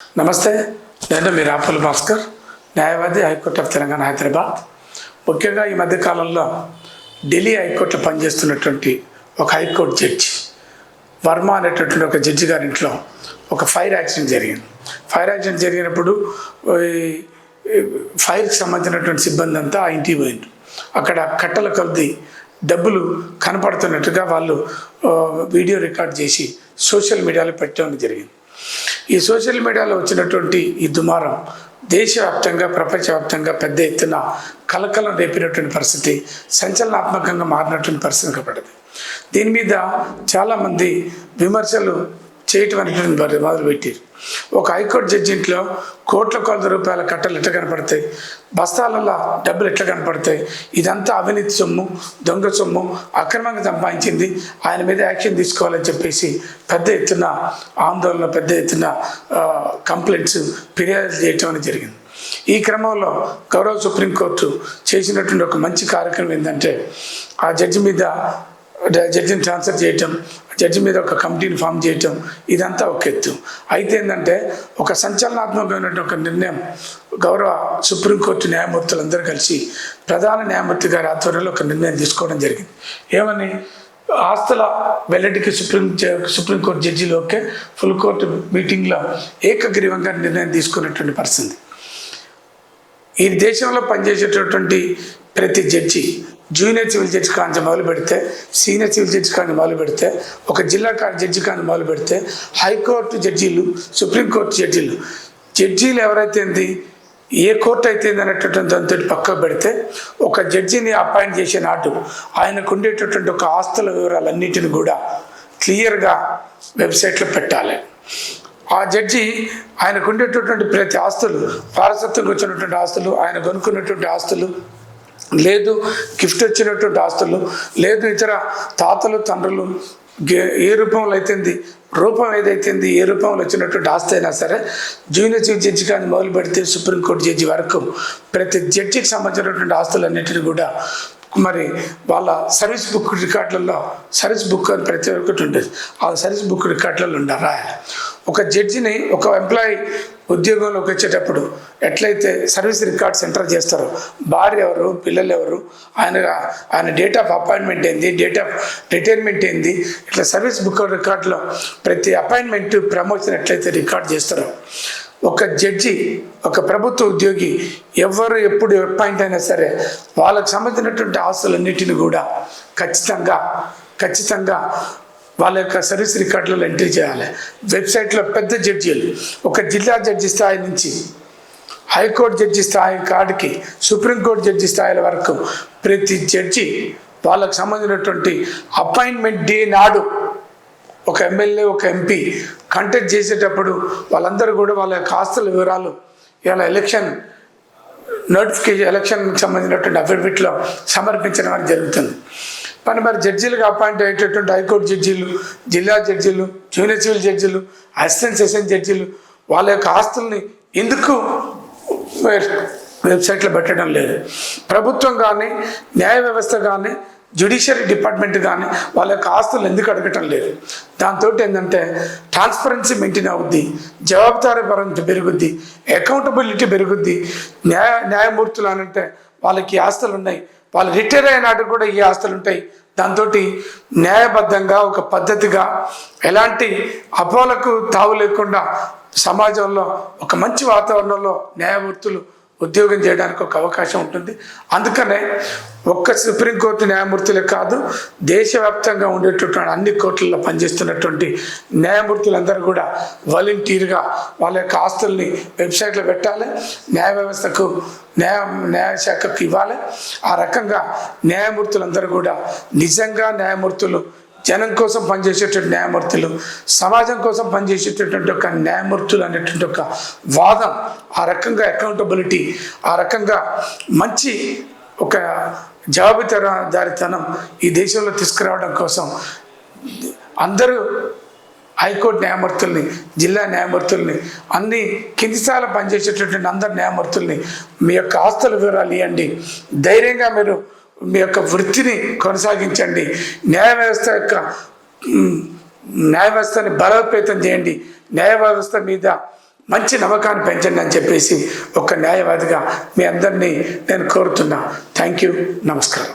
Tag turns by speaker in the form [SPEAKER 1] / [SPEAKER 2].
[SPEAKER 1] నమస్తే నేను మీ రాపుల భాస్కర్ న్యాయవాది హైకోర్టు ఆఫ్ తెలంగాణ హైదరాబాద్. ముఖ్యంగా ఈ మధ్యకాలంలో ఢిల్లీ హైకోర్టులో పనిచేస్తున్నటువంటి ఒక హైకోర్టు జడ్జి వర్మ అనేటటువంటి ఒక జడ్జి గారి ఇంట్లో ఒక ఫైర్ యాక్సిడెంట్ జరిగింది. ఫైర్ యాక్సిడెంట్ జరిగినప్పుడు ఈ ఫైర్కి సంబంధించినటువంటి సిబ్బంది అంతా ఆ ఇంటికి పోయింది అక్కడ కట్టల కొద్ది డబ్బులు కనపడుతున్నట్టుగా వాళ్ళు వీడియో రికార్డ్ చేసి సోషల్ మీడియాలో పెట్టడం జరిగింది. ఈ సోషల్ మీడియాలో వచ్చినటువంటి ఈ దుమారం దేశవ్యాప్తంగా ప్రపంచవ్యాప్తంగా పెద్ద ఎత్తున కలకలం రేపినటువంటి పరిస్థితి సంచలనాత్మకంగా మారినటువంటి పరిస్థితి కనపడింది. దీని మీద చాలామంది విమర్శలు చేయటం అనేది మొదలు- మొదలుపెట్టారు ఒక హైకోర్టు జడ్జి ఇంట్లో కోట్ల కొలది రూపాయల కట్టలు ఎట్లా కనపడతాయి? బస్తాలలో డబ్బులు ఎట్లా కనపడతాయి? ఇదంతా అవినీతి సొమ్ము దొంగ సొమ్ము అక్రమంగా సంపాదించింది. ఆయన మీద యాక్షన్ తీసుకోవాలని చెప్పేసి పెద్ద ఎత్తున ఆందోళన పెద్ద ఎత్తున కంప్లైంట్స్ ఫిర్యాదులు చేయటం అనేది జరిగింది. ఈ క్రమంలో గౌరవ సుప్రీంకోర్టు చేసినటువంటి ఒక మంచి కార్యక్రమం ఏంటంటే ఆ జడ్జి మీద జడ్జిని ట్రాన్స్ఫర్ చేయటం జడ్జి మీద ఒక కమిటీని ఫామ్ చేయటం ఇదంతా ఒక ఎత్తు. అయితే ఏంటంటే ఒక సంచలనాత్మకమైనటువంటి ఒక నిర్ణయం గౌరవ సుప్రీంకోర్టు న్యాయమూర్తులందరూ కలిసి ప్రధాన న్యాయమూర్తి గారి ఆధ్వర్యంలో ఒక నిర్ణయం తీసుకోవడం జరిగింది. ఏమని? ఆస్తుల వెల్లడికి సుప్రీం జ- సుప్రీంకోర్టు జడ్జిలోకే ఫుల్ కోర్టు మీటింగ్లో ఏకగ్రీవంగా నిర్ణయం తీసుకున్నటువంటి పరిస్థితి. ఈ దేశంలో పనిచేసేటటువంటి ప్రతి జడ్జి జూనియర్ సివిల్ జడ్జి కాంచి మొదలు పెడితే సీనియర్ సివిల్ జడ్జి కానీ మొదలు పెడితే ఒక జిల్లా కా- జడ్జి కానీ మొదలు పెడితే హైకోర్టు జడ్జీలు సుప్రీంకోర్టు జడ్జీలు. జడ్జీలు ఎవరైతే ఏంది? ఏ కోర్టు అయితే అనేటటువంటి దాంతో పక్కకు పెడితే ఒక జడ్జిని అపాయింట్ చేసే నాటు ఆయనకు ఉండేటటువంటి ఒక ఆస్తుల వివరాలన్నింటిని కూడా క్లియర్గా వెబ్సైట్లో పెట్టాలి. ఆ జడ్జి ఆయనకు ఉండేటటువంటి ప్రతి ఆస్తులు వారసత్వంగా వచ్చినటువంటి ఆస్తులు ఆయన కొనుక్కున్నటువంటి ఆస్తులు లేదు గిఫ్ట్ వచ్చినటువంటి ఆస్తులు లేదు ఇతర తాతలు తండ్రులు గే- ఏ రూపంలో అయితేంది రూపం ఏదైతేంది ఏ రూపంలో వచ్చినటువంటి ఆస్తి అయినా సరే జూనియర్ చీఫ్ జడ్జి కానీ మొదలు పెడితే సుప్రీంకోర్టు జడ్జి వరకు ప్రతి జడ్జికి సంబంధించినటువంటి ఆస్తులన్నింటినీ కూడా మరి వాళ్ళ సర్వీస్ బుక్ రికార్డులలో సర్వీస్ బుక్ అని ప్రతి ఒక్కటి ఉండేది. ఆ సర్వీస్ బుక్ రికార్డులలో ఉండాలి రాయాలి ఒక జడ్జిని ఒక ఎంప్లాయీ ఉద్యోగంలోకి వచ్చేటప్పుడు ఎట్లయితే సర్వీస్ రికార్డ్స్ ఎంటర్ చేస్తారో భార్య ఎవరు పిల్లలు ఎవరు ఆయన ఆయన డేట్ ఆఫ్ అపాయింట్మెంట్ ఏంది డేట్ ఆఫ్ రిటైర్మెంట్ ఏంది ఇట్లా సర్వీస్ బుక్ రికార్డులో ప్రతి అపాయింట్మెంట్ ప్రమోషన్ ఎట్లయితే రికార్డ్ చేస్తారో ఒక జడ్జి ఒక ప్రభుత్వ ఉద్యోగి ఎవరు ఎప్పుడు అపాయింట్ అయినా సరే వాళ్ళకు సంబంధించినటువంటి ఆస్తులన్నిటిని కూడా ఖచ్చితంగా ఖచ్చితంగా వాళ్ళ యొక్క సర్వీస్ రికార్డులలో ఎంట్రీ చేయాలి. వెబ్సైట్లో పెద్ద జడ్జీలు ఒక జిల్లా జడ్జి స్థాయి నుంచి హైకోర్టు జడ్జి స్థాయి కాడికి సుప్రీంకోర్టు జడ్జి స్థాయిల వరకు ప్రతి జడ్జి వాళ్ళకు సంబంధించినటువంటి అపాయింట్మెంట్ డే నాడు ఒక ఎమ్మెల్యే ఒక ఎంపీ కంటెక్ట్ చేసేటప్పుడు వాళ్ళందరూ కూడా వాళ్ళ యొక్క ఆస్తుల వివరాలు ఇలా ఎలక్షన్ నోటిఫికేషన్ ఎలక్షన్కి సంబంధించినటువంటి అఫిడవిట్లో సమర్పించడం అనేది జరుగుతుంది. మరి మరి జడ్జీలుగా అపాయింట్ అయ్యేటటువంటి హైకోర్టు జడ్జీలు జిల్లా జడ్జీలు జూనియర్ సివిల్ జడ్జీలు అసిస్టెంట్ సెషన్ జడ్జీలు వాళ్ళ యొక్క ఆస్తుల్ని ఎందుకు వెబ్సైట్లో పెట్టడం లేదు? ప్రభుత్వం కానీ న్యాయ వ్యవస్థ కానీ జ్యుడిషియరీ డిపార్ట్మెంట్ కానీ వాళ్ళ యొక్క ఆస్తులు ఎందుకు అడగటం లేదు. దాంతో ఏంటంటే ట్రాన్స్పరెన్సీ మెయింటైన్ అవుద్ది జవాబుదారీపరం పెరుగుద్ది అకౌంటబిలిటీ పెరుగుద్ది. న్యాయ న్యాయమూర్తులు అని అంటే వాళ్ళకి ఆస్తులు ఉన్నాయి. వాళ్ళు రిటైర్ అయినాడు కూడా ఈ ఆస్తులు ఉంటాయి. దాంతో న్యాయబద్ధంగా ఒక పద్ధతిగా ఎలాంటి అపోలకు తావు లేకుండా సమాజంలో ఒక మంచి వాతావరణంలో న్యాయమూర్తులు ఉద్యోగం చేయడానికి ఒక అవకాశం ఉంటుంది. అందుకనే ఒక్క సుప్రీంకోర్టు న్యాయమూర్తులే కాదు దేశవ్యాప్తంగా ఉండేటటువంటి అన్ని కోర్టుల్లో పనిచేస్తున్నటువంటి న్యాయమూర్తులందరూ కూడా వాలంటీర్గా వాళ్ళ యొక్క ఆస్తుల్ని వెబ్సైట్లో పెట్టాలి న్యాయ వ్యవస్థకు న్యాయ న్యాయశాఖకు ఇవ్వాలి. ఆ రకంగా న్యాయమూర్తులందరూ కూడా నిజంగా న్యాయమూర్తులు జనం కోసం పనిచేసేటువంటి న్యాయమూర్తులు సమాజం కోసం పనిచేసేటటువంటి ఒక న్యాయమూర్తులు అనేటువంటి ఒక వాదం ఆ రకంగా అకౌంటబిలిటీ ఆ రకంగా మంచి ఒక జవాబుదారితనం ఈ దేశంలో తీసుకురావడం కోసం అందరూ హైకోర్టు న్యాయమూర్తుల్ని జిల్లా న్యాయమూర్తుల్ని అన్ని కింది స్థాయిలో పనిచేసేటటువంటి అందరు న్యాయమూర్తుల్ని మీ యొక్క ఆస్తుల వివరాలు ఇవ్వండి. ధైర్యంగా మీరు మీ యొక్క వృత్తిని కొనసాగించండి. న్యాయ వ్యవస్థ యొక్క న్యాయ వ్యవస్థని బలోపేతం చేయండి. న్యాయ వ్యవస్థ మీద మంచి నమ్మకాన్ని పెంచండి అని చెప్పేసి ఒక న్యాయవాదిగా మీ అందరినీ నేను కోరుతున్నా. Thank you. నమస్కారం.